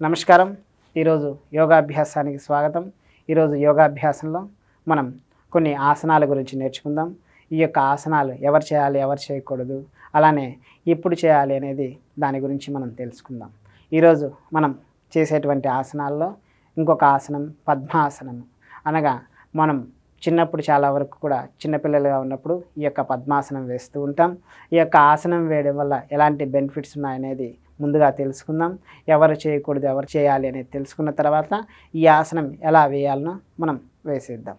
నమస్కారం. ఈరోజు యోగాభ్యాసానికి స్వాగతం. ఈరోజు యోగాభ్యాసంలో మనం కొన్ని ఆసనాల గురించి నేర్చుకుందాం. ఈ యొక్క ఆసనాలు ఎవరు చేయాలి ఎవరు చేయకూడదు అలానే ఎప్పుడు చేయాలి అనేది దాని గురించి మనం తెలుసుకుందాం. ఈరోజు మనం చేసేటువంటి ఆసనాల్లో ఇంకొక ఆసనం పద్మాసనం. అనగా మనం చిన్నప్పుడు చాలా వరకు కూడా చిన్నపిల్లలుగా ఉన్నప్పుడు ఈ యొక్క పద్మాసనం వేస్తూ ఉంటాం. ఈ యొక్క ఆసనం వేయడం వల్ల ఎలాంటి బెనిఫిట్స్ ఉన్నాయనేది ముందుగా తెలుసుకుందాం. ఎవరు చేయకూడదు ఎవరు చేయాలి అనేది తెలుసుకున్న తర్వాత ఈ ఆసనం ఎలా వేయాలనో మనం వేసేద్దాం.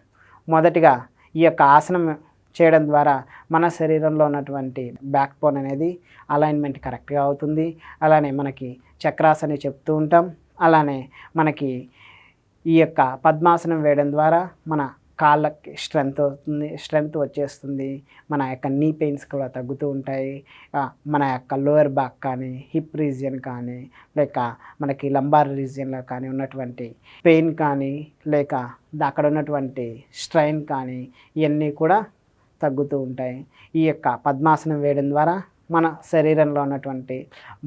మొదటిగా ఈ యొక్క ఆసనం చేయడం ద్వారా మన శరీరంలో ఉన్నటువంటి బ్యాక్ బోన్ అనేది అలైన్మెంట్ కరెక్ట్గా అవుతుంది. అలానే మనకి చక్రాస్ అని చెప్తూ ఉంటాం. అలానే మనకి ఈ యొక్క పద్మాసనం వేయడం ద్వారా మన కాళ్ళకి స్ట్రెంగ్త్ అవుతుంది స్ట్రెంగ్త్ వచ్చేస్తుంది. మన యొక్క నీ పెయిన్స్ కూడా తగ్గుతూ ఉంటాయి. మన యొక్క లోయర్ బ్యాక్ కానీ హిప్ రీజియన్ కానీ లేక మనకి లంబార్ రీజియన్లో కానీ ఉన్నటువంటి పెయిన్ కానీ లేక అక్కడ ఉన్నటువంటి స్ట్రైన్ కానీ ఇవన్నీ కూడా తగ్గుతూ ఉంటాయి. ఈ యొక్క పద్మాసనం వేయడం ద్వారా మన శరీరంలో ఉన్నటువంటి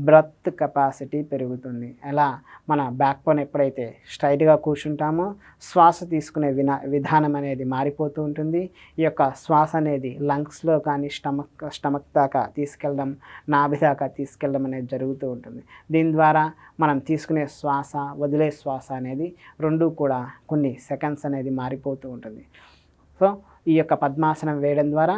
బ్రత్ కెపాసిటీ పెరుగుతుంది. ఎలా? మన బ్యాక్ బోన్ ఎప్పుడైతే స్ట్రైట్గా కూర్చుంటామో శ్వాస తీసుకునే వినా విధానం అనేది మారిపోతూ ఉంటుంది. ఈ యొక్క శ్వాస అనేది లంగ్స్లో కానీ స్టమక్ స్టమక్ దాకా తీసుకెళ్ళడం నాభి దాకా తీసుకెళ్ళడం అనేది జరుగుతూ ఉంటుంది. దీని ద్వారా మనం తీసుకునే శ్వాస వదిలే శ్వాస అనేది రెండు కూడా కొన్ని సెకండ్స్ అనేది మారిపోతూ ఉంటుంది. సో ఈ యొక్క పద్మాసనం వేయడం ద్వారా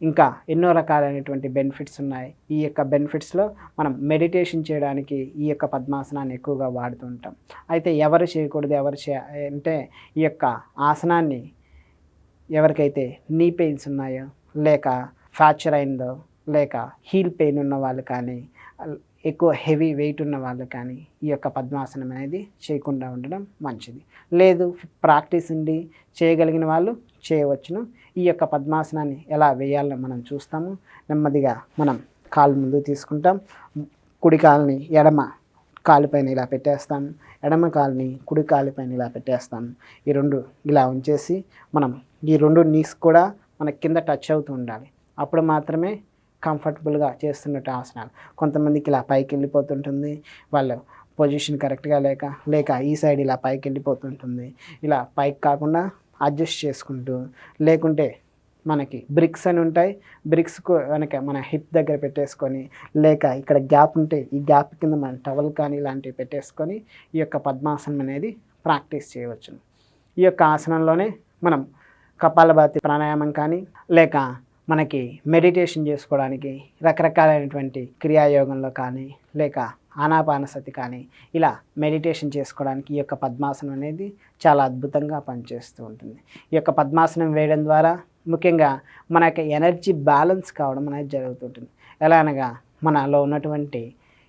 ఇంకా ఎన్నో రకాలైనటువంటి బెనిఫిట్స్ ఉన్నాయి. ఈ యొక్క బెనిఫిట్స్లో మనం మెడిటేషన్ చేయడానికి ఈ యొక్క పద్మాసనాన్ని ఎక్కువగా వాడుతూ ఉంటాం. అయితే ఎవరు చేయకూడదు ఎవరు చే అంటే ఈ యొక్క ఆసనాన్ని ఎవరికైతే నీ పెయిన్స్ ఉన్నాయో లేక ఫ్రాక్చర్ అయిందో లేక హీల్ పెయిన్ ఉన్న వాళ్ళు కానీ ఎక్కువ హెవీ వెయిట్ ఉన్న వాళ్ళు కానీ ఈ యొక్క పద్మాసనం అనేది చేయకుండా ఉండడం మంచిది. లేదు ప్రాక్టీస్ ఉండి చేయగలిగిన వాళ్ళు చేయవచ్చును. ఈ యొక్క పద్మాసనాన్ని ఎలా వేయాలో మనం చూస్తాము. నెమ్మదిగా మనం కాలు ముందు తీసుకుంటాం. కుడి కాలుని ఎడమ కాలుపైన ఇలా పెట్టేస్తాం. ఎడమ కాలుని కుడి కాలుపైన ఇలా పెట్టేస్తాం. ఈ రెండు ఇలా ఉంచేసి మనం ఈ రెండు నీస్ కూడా మన కింద టచ్ అవుతూ ఉండాలి. అప్పుడు మాత్రమే కంఫర్టబుల్గా చేస్తున్నట్టు ఆసనాలు. కొంతమందికి ఇలా పైకి వెళ్ళిపోతుంటుంది. వాళ్ళు పొజిషన్ కరెక్ట్గా లేక లేక ఈ సైడ్ ఇలా పైకి వెళ్ళిపోతుంటుంది. ఇలా పైకి కాకుండా అడ్జస్ట్ చేసుకుంటూ లేకుంటే మనకి బ్రిక్స్ అని ఉంటాయి బ్రిక్స్ వెనక మన హిప్ దగ్గర పెట్టేసుకొని లేక ఇక్కడ గ్యాప్ ఉంటే ఈ గ్యాప్ కింద మన టవల్ కానీ ఇలాంటివి పెట్టేసుకొని ఈ యొక్క పద్మాసనం అనేది ప్రాక్టీస్ చేయవచ్చు. ఈ యొక్క ఆసనంలోనే మనం కపాలభాతి ప్రాణాయామం కానీ లేక మనకి మెడిటేషన్ చేసుకోవడానికి రకరకాలైనటువంటి క్రియాయోగంలో కానీ లేక ఆనాపానసతి కానీ ఇలా మెడిటేషన్ చేసుకోవడానికి ఈ యొక్క పద్మాసనం అనేది చాలా అద్భుతంగా పనిచేస్తూ ఉంటుంది. ఈ యొక్క పద్మాసనం వేయడం ద్వారా ముఖ్యంగా మన యొక్క ఎనర్జీ బ్యాలెన్స్ కావడం అనేది జరుగుతుంటుంది. ఎలా అనగా మనలో ఉన్నటువంటి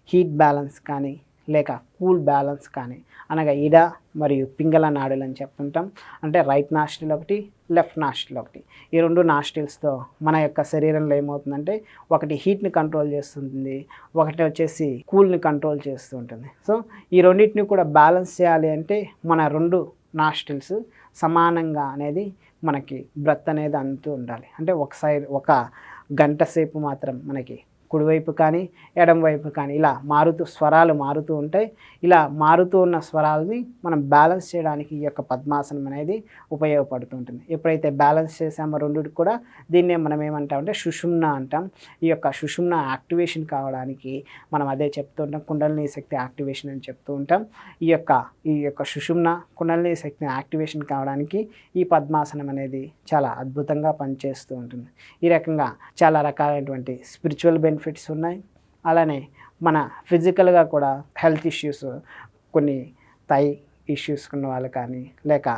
హీట్ బ్యాలెన్స్ కానీ లేక కూల్ బ్యాలెన్స్ కానీ అనగా ఇడ మరియు పింగళ నాడులు అని చెప్తుంటాం అంటే రైట్ నాస్టిల్ ఒకటి లెఫ్ట్ నాస్టిల్ ఒకటి. ఈ రెండు నాస్టిల్స్తో మన యొక్క శరీరంలో ఏమవుతుందంటే ఒకటి హీట్ని కంట్రోల్ చేస్తుంది ఒకటి వచ్చేసి కూల్ని కంట్రోల్ చేస్తూ ఉంటుంది సో ఈ రెండింటిని కూడా బ్యాలెన్స్ చేయాలి అంటే మన రెండు నాస్టిల్స్ సమానంగా అనేది మనకి బ్రత్ అనేది అందుతూ ఉండాలి. అంటే ఒక సైడ్ ఒక గంట సేపు మాత్రం మనకి కుడివైపు కానీ ఎడమవైపు కానీ ఇలా మారుతూ స్వరాలు మారుతూ ఉంటాయి. ఇలా మారుతూ ఉన్న స్వరాలని మనం బ్యాలెన్స్ చేయడానికి ఈ యొక్క పద్మాసనం అనేది ఉపయోగపడుతూ ఉంటుంది ఎప్పుడైతే బ్యాలెన్స్ చేసామో రెండుకి కూడా దీన్నే మనం ఏమంటామంటే సుషుమ్న అంటాం. ఈ యొక్క సుషుమ్న యాక్టివేషన్ కావడానికి మనం అదే చెప్తూ ఉంటాం. కుండలిని శక్తి యాక్టివేషన్ అని చెప్తూ ఉంటాం. ఈ యొక్క ఈ యొక్క సుషుమ్న కుండలిని శక్తిని యాక్టివేషన్ కావడానికి ఈ పద్మాసనం అనేది చాలా అద్భుతంగా పనిచేస్తూ ఉంటుంది. ఈ రకంగా చాలా రకాలైనటువంటి స్పిరిచువల్ బెనిఫిట్స్ ఉన్నాయి. అలానే మన ఫిజికల్గా కూడా హెల్త్ ఇష్యూస్ కొన్ని థై ఇష్యూస్ ఉన్న వాళ్ళు కానీ లేక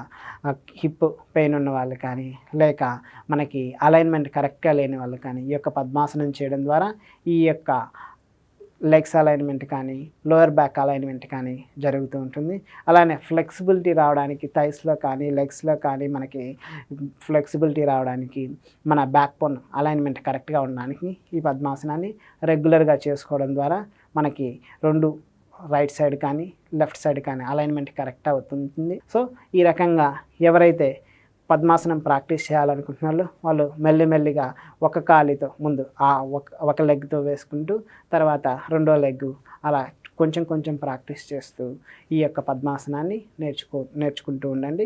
హిప్ పెయిన్ ఉన్న వాళ్ళు కానీ లేక మనకి అలైన్మెంట్ కరెక్ట్గా లేని వాళ్ళు కానీ ఈ యొక్క పద్మాసనం చేయడం ద్వారా ఈ యొక్క లెగ్స్ అలైన్మెంట్ కానీ లోయర్ బ్యాక్ అలైన్మెంట్ కానీ జరుగుతూ ఉంటుంది. అలానే ఫ్లెక్సిబిలిటీ రావడానికి థైస్లో కానీ లెగ్స్లో కానీ మనకి ఫ్లెక్సిబిలిటీ రావడానికి మన బ్యాక్ బోన్ అలైన్మెంట్ కరెక్ట్గా ఉండడానికి ఈ పద్మాసనాన్ని రెగ్యులర్గా చేసుకోవడం ద్వారా మనకి రెండు రైట్ సైడ్ కానీ లెఫ్ట్ సైడ్ కానీ అలైన్మెంట్ కరెక్ట్ అవుతుంది. సో ఈ రకంగా ఎవరైతే పద్మాసనం ప్రాక్టీస్ చేయాలనుకుంటున్నారు వాళ్ళు మెల్లిమెల్లిగా ఒక కాలితో ముందు ఆ ఒక ఒక లెగ్తో వేసుకుంటూ తర్వాత రెండో లెగ్ అలా కొంచెం కొంచెం ప్రాక్టీస్ చేస్తూ ఈ యొక్క పద్మాసనాన్ని నేర్చుకో నేర్చుకుంటూ ఉండండి.